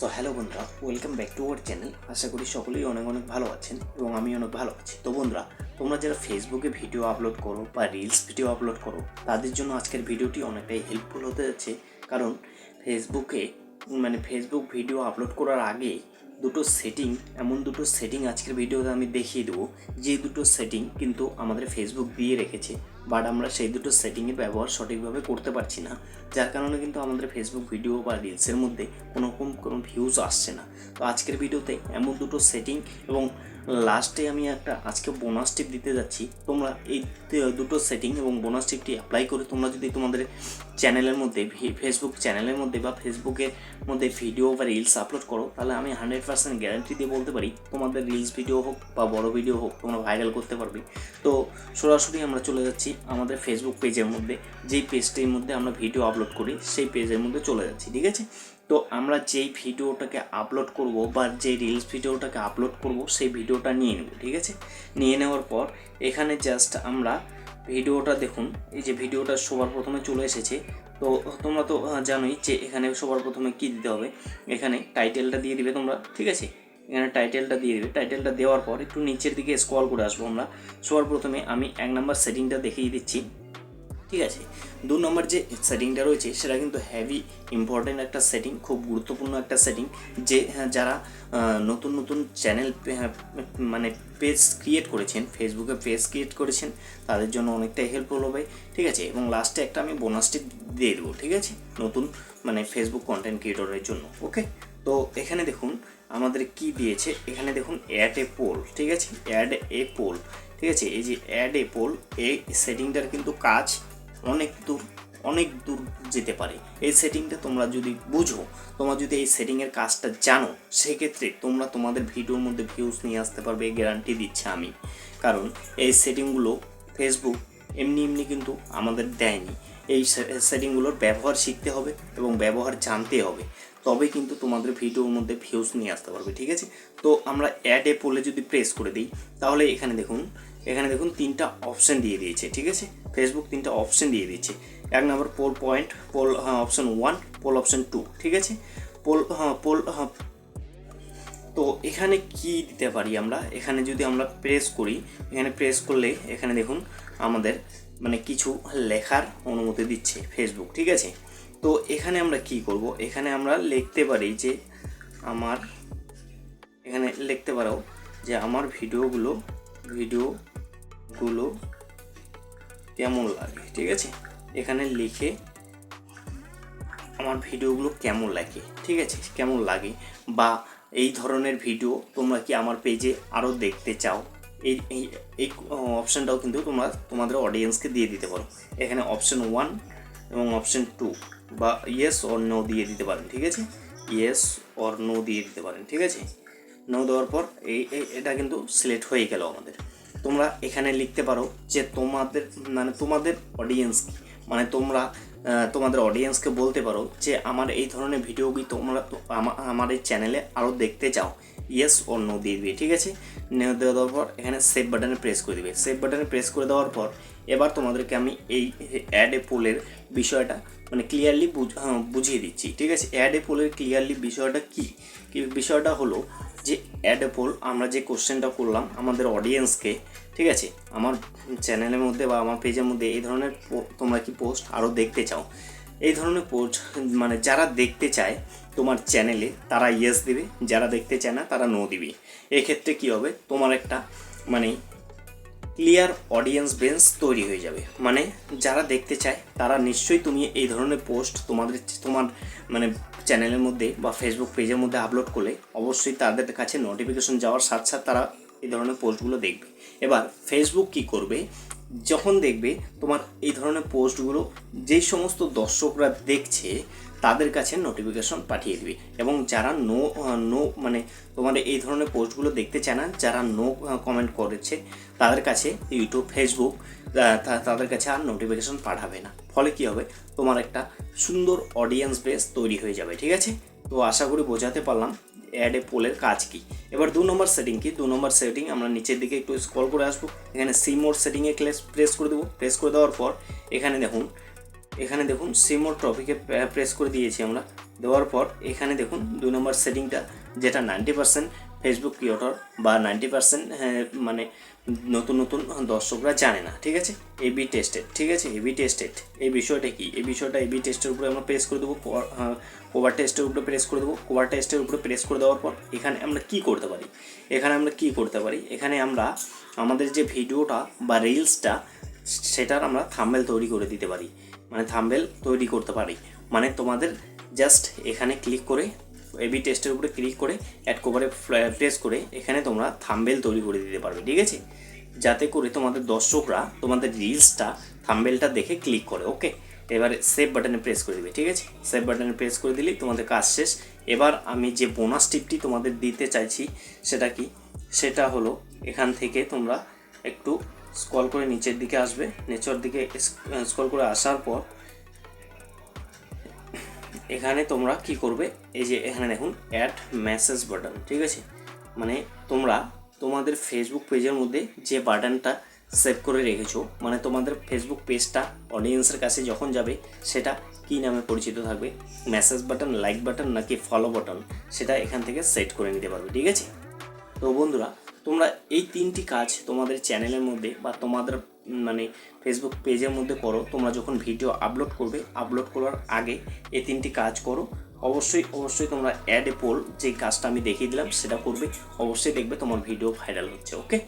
তো হ্যালো বন্ধুরা welcome back to our channel আশা করি সকলেই অনেক অনেক ভালো আছেন এবং আমি অনেক ভালো আছি। তো বন্ধুরা, তোমরা যারা ফেসবুকে ভিডিও আপলোড করো বা রিলস ভিডিও আপলোড করো, তাদের জন্য আজকের ভিডিওটি অনেকটাই হেল্পফুল হতে যাচ্ছে। কারণ ফেসবুকে মানে ফেসবুক ভিডিও আপলোড করার আগে দুটো সেটিং এমন দুটো সেটিং আজকের ভিডিওতে আমি দেখিয়ে দেবো। যে দুটো সেটিং কিন্তু আমাদের ফেসবুক দিয়ে রেখেছে বাট আমরা সেই দুটো সেটিংয়ের ব্যবহার সঠিকভাবে করতে পারছি না। যার কারণে কিন্তু আমাদের ফেসবুক ভিডিও বা রিলসের মধ্যে কোনো রকম কোনো ভিউজ আসছে না। তো আজকের ভিডিওতে এমন দুটো সেটিং এবং লাস্টে আমি একটা আজকে বোনাস টিপ দিতে যাচ্ছি। তোমরা এই দুটো সেটিং এবং বোনাস টিপটি অ্যাপ্লাই করে তোমরা যদি তোমাদের চ্যানেলের মধ্যে ফেসবুক চ্যানেলের মধ্যে বা ফেসবুকের মধ্যে ভিডিও বা রিলস আপলোড করো, তাহলে আমি হান্ড্রেড পার্সেন্ট গ্যারান্টি দিয়ে বলতে পারি, তোমাদের রিলস ভিডিও হোক বা বড় ভিডিও হোক, তোমরা ভাইরাল করতে পারবে। তো সরাসরি আমরা চলে যাচ্ছি আমাদের ফেসবুক পেজের মধ্যে। যেই পেজটির মধ্যে আমরা ভিডিও আপলোড করি, সেই পেজের মধ্যে চলে যাচ্ছি, ঠিক আছে? তো আমরা যেই ভিডিওটাকে আপলোড করব বা যে রিলস ভিডিওটাকে আপলোড করব, সেই ভিডিওটা নিয়ে নেব, ঠিক আছে? নিয়ে নেওয়ার পর এখানে জাস্ট আমরা ভিডিওটা দেখুন, এই যে ভিডিওটা সবার প্রথমে চলে এসেছে, তো তোমরা তো জানোই যে এখানে সবার প্রথমে কী দিতে হবে? এখানে টাইটেলটা দিয়ে দিবে তোমরা, ঠিক আছে? এখানে টাইটেলটা দিয়ে দেবে টাইটেলটা দেওয়ার পর একটু নিচের দিকে স্ক্রল করে আসব আমরা। সবার প্রথমে আমি এক নাম্বার সেটিংটা দেখিয়ে দিচ্ছি। ঠিক আছে? দু নম্বর যে সেটিংটা রয়েছে সেটা কিন্তু হ্যাভি ইম্পর্টেন্ট একটা সেটিং খুব গুরুত্বপূর্ণ একটা সেটিং যে হ্যাঁ, যারা নতুন নতুন চ্যানেল মানে পেজ ক্রিয়েট করেছেন ফেসবুকে পেজ ক্রিয়েট করেছেন তাদের জন্য অনেকটাই হেল্পফুল হবে ঠিক আছে? এবং লাস্টে একটা আমি বোনাসটি দিয়ে দেবো ঠিক আছে? নতুন মানে ফেসবুক কন্টেন্ট ক্রিয়েটরের জন্য ওকে তো এখানে দেখুন আমাদের কি দিয়েছে? এখানে দেখুন অ্যাড এ পোল ঠিক আছে? অ্যাড এ পোল ঠিক আছে? এই যে অ্যাড এ পোল এই সেটিংটার কিন্তু কাজ অনেক দূর অনেক দূর যেতে পারে। এই সেটিংটা তোমরা যদি বুঝো, তোমরা যদি এই সেটিংয়ের কাজটা জানো, সেক্ষেত্রে তোমরা তোমাদের ভিডিওর মধ্যে ভিউজ নিয়ে আসতে পারবে গ্যারান্টি দিচ্ছে আমি। কারণ এই সেটিংগুলো ফেসবুক এমনি এমনি কিন্তু আমাদের দেয়নি। এই সেটিংগুলোর ব্যবহার শিখতে হবে এবং ব্যবহার জানতে হবে। তবে কিন্তু তোমাদের ভিডিওর মধ্যে ভিউজ নিয়ে আসতে পারবে, ঠিক আছে? তো আমরা অ্যাড পোলে যদি প্রেস করে দিই, তাহলে এখানে দেখুন এখানে দেখুন তিনটা অপশান দিয়ে দিয়েছে, ঠিক আছে? ফেসবুক তিনটা অপশান দিয়ে দিচ্ছে এক number poll point poll option one poll option two ঠিক আছে? পোল হ্যাঁ পোল হ্যাঁ তো এখানে কি দিতে পারি আমরা? এখানে যদি আমরা প্রেস করি, এখানে প্রেস করলে এখানে দেখুন আমাদের মানে কিছু লেখার অনুমতি দিচ্ছে ফেসবুক ঠিক আছে? তো এখানে আমরা কি করব? এখানে আমরা লিখতে পারি যে আমার, এখানে লিখতে পারো যে আমার ভিডিওগুলো ভিডিওগুলো কেমন লাগে, ঠিক আছে? এখানে লিখে আমার ভিডিওগুলো কেমন লাগে, ঠিক আছে? কেমন লাগে? বা এই ধরনের ভিডিও তোমরা কি আমার পেজে আরও দেখতে চাও? এই এই অপশানটাও কিন্তু তোমরা তোমাদের অডিয়েন্সকে দিয়ে দিতে পারো। এখানে অপশান ওয়ান এবং অপশান টু বা ইয়েস অর নো দিয়ে দিতে পারেন, ঠিক আছে? ইয়েস অর নো দিয়ে দিতে পারেন, ঠিক আছে? নো দেওয়ার পর এই- এটা কিন্তু সিলেক্ট হয়ে গেল আমাদের। তোমরা এখানে লিখতে পারো যে তোমাদের মানে তোমাদের অডিয়েন্স কি? মানে তোমরা তোমাদের অডিয়েন্সকে বলতে পারো যে আমার এই ধরনের ভিডিওগুলি তোমরা তো আমার এই চ্যানেলে আরও দেখতে চাও? ইয়েস ওর নো দিয়ে দিবে, ঠিক আছে? দেওয়ার পর এখানে সেভ বাটনে প্রেস করে দিবে। সেভ বাটনে প্রেস করে দেওয়ার পর এবার তোমাদেরকে আমি এই অ্যাড এ পোলের বিষয়টা মানে ক্লিয়ারলি বুঝিয়ে দিচ্ছি, ঠিক আছে? অ্যাড এ পোলের ক্লিয়ারলি বিষয়টা কী? কি বিষয়টা হলো যে অ্যাড এ পোল আমরা যে কোশ্চেনটা করলাম আমাদের অডিয়েন্সকে ঠিক আছে? আমার চ্যানেলের মধ্যে বা আমার পেজের মধ্যে এই ধরনের তোমরা কি পোস্ট আরও দেখতে চাও? এই ধরনের পোস্ট মানে যারা দেখতে চায় তোমার চ্যানেলে তারা ইয়েস দিবে, যারা দেখতে চায় না তারা নো দিবে। এক্ষেত্রে কী হবে? তোমার একটা মানে ক্লিয়ার অডিয়েন্স বেঞ্চ তৈরি হয়ে যাবে। মানে যারা দেখতে চায়, তারা নিশ্চয়ই তুমি এই ধরনের পোস্ট তোমাদের তোমার মানে চ্যানেলের মধ্যে বা ফেসবুক পেজের মধ্যে আপলোড করলে অবশ্যই তাদের কাছে নোটিফিকেশন যাওয়ার সাথে সাথে তারা এই ধরনের পোস্টগুলো দেখবে। এবার ফেসবুক কি করবে? যখন দেখবে তোমার এই ধরনের পোস্টগুলো যেই সমস্ত দর্শকরা দেখছে তাদের কাছে নোটিফিকেশন পাঠিয়ে দিবে। এবং যারা নো নো মানে তোমার এই ধরনের পোস্টগুলো দেখতে চায় না, যারা নো কমেন্ট করেছে, তাদের কাছে ইউটিউব ফেসবুক তাদের কাছে আর নোটিফিকেশন পাঠাবে না। ফলে কি হবে? তোমার একটা সুন্দর অডিয়েন্স বেস তৈরি হয়ে যাবে, ঠিক আছে? তো আশা করি বোঝাতে পারলাম অ্যাড পোলের কাজ কি। এবার দু নম্বর সেটিং কি? দু নম্বর সেটিং আমরা নিচের দিকে একটু স্ক্রল করে আসব। এখানে সি মোড সেটিংয়ে প্রেস করে দেবো। প্রেস করে দেওয়ার পর এখানে দেখুন এখানে দেখুন সিমোর টপিকে প্রেস করে দিয়েছি আমরা। দেওয়ার পর এখানে দেখুন দুই নম্বর সেটিংটা যেটা নাইনটি পার্সেন্ট ফেসবুক ক্রিয়েটর বা নাইনটি পার্সেন্ট মানে নতুন নতুন দর্শকরা জানে না, ঠিক আছে? এবি টেস্টেড ঠিক আছে? এবি টেস্টেড এই বিষয়টা কি? এই বিষয়টা এবি টেস্টের উপরে আমরা প্রেস করে দেবো কোভার টেস্টের উপরে প্রেস করে দেবো। কোভার টেস্টের উপরে প্রেস করে দেওয়ার পর এখানে আমরা কি করতে পারি? এখানে আমরা কি করতে পারি? এখানে আমরা আমাদের যে ভিডিওটা বা রিলসটা সেটার আমরা থাম্বেল তৈরি করে দিতে পারি। মানে থাম্বেল তৈরি করতে পারি। মানে তোমাদের জাস্ট এখানে ক্লিক করে এবি টেস্টের উপরে ক্লিক করে অ্যাড কভারে প্রেস করে এখানে তোমরা থাম্বেল তৈরি করে দিতে পারবে, ঠিক আছে? যাতে করে তোমাদের দর্শকরা তোমাদের রিলসটা থাম্বেলটা দেখে ক্লিক করে ওকে এবারে সেভ বাটনে প্রেস করে দিবে, ঠিক আছে? সেভ বাটনে প্রেস করে দিলেই তোমাদের কাজ শেষ। এবার আমি যে বোনাস টিপটি তোমাদের দিতে চাইছি, সেটা কি? সেটা হলো এখান থেকে তোমরা একটু স্ক্রল করে নিচের দিকে আসবে। নিচের দিকে স্কল করে আসার পর এখানে তোমরা কি করবে? এই যে এখানে দেখুন অ্যাড মেসেজ বাটন ঠিক আছে? মানে তোমরা তোমাদের ফেসবুক পেজের মধ্যে যে বাটনটা সেভ করে রেখেছো মানে তোমাদের ফেসবুক পেজটা অডিয়েন্সের কাছে যখন যাবে, সেটা কী নামে পরিচিত থাকবে? মেসেজ বাটন লাইক বাটন নাকি ফলো বাটন সেটা এখান থেকে সেট করে নিতে পারবে, ঠিক আছে? তো বন্ধুরা তোমরা এই তিনটি কাজ তোমাদের চ্যানেলের মধ্যে বা তোমাদের মানে ফেসবুক পেজের মধ্যে করো। তোমরা যখন ভিডিও আপলোড করবে আপলোড করার আগে এই তিনটি কাজ করো। অবশ্যই অবশ্যই তোমরা অ্যাড এ পোল যে কাজটা আমি দেখিয়ে দিলাম, সেটা করবে। অবশ্যই দেখবে তোমার ভিডিও ভাইরাল হচ্ছে ওকে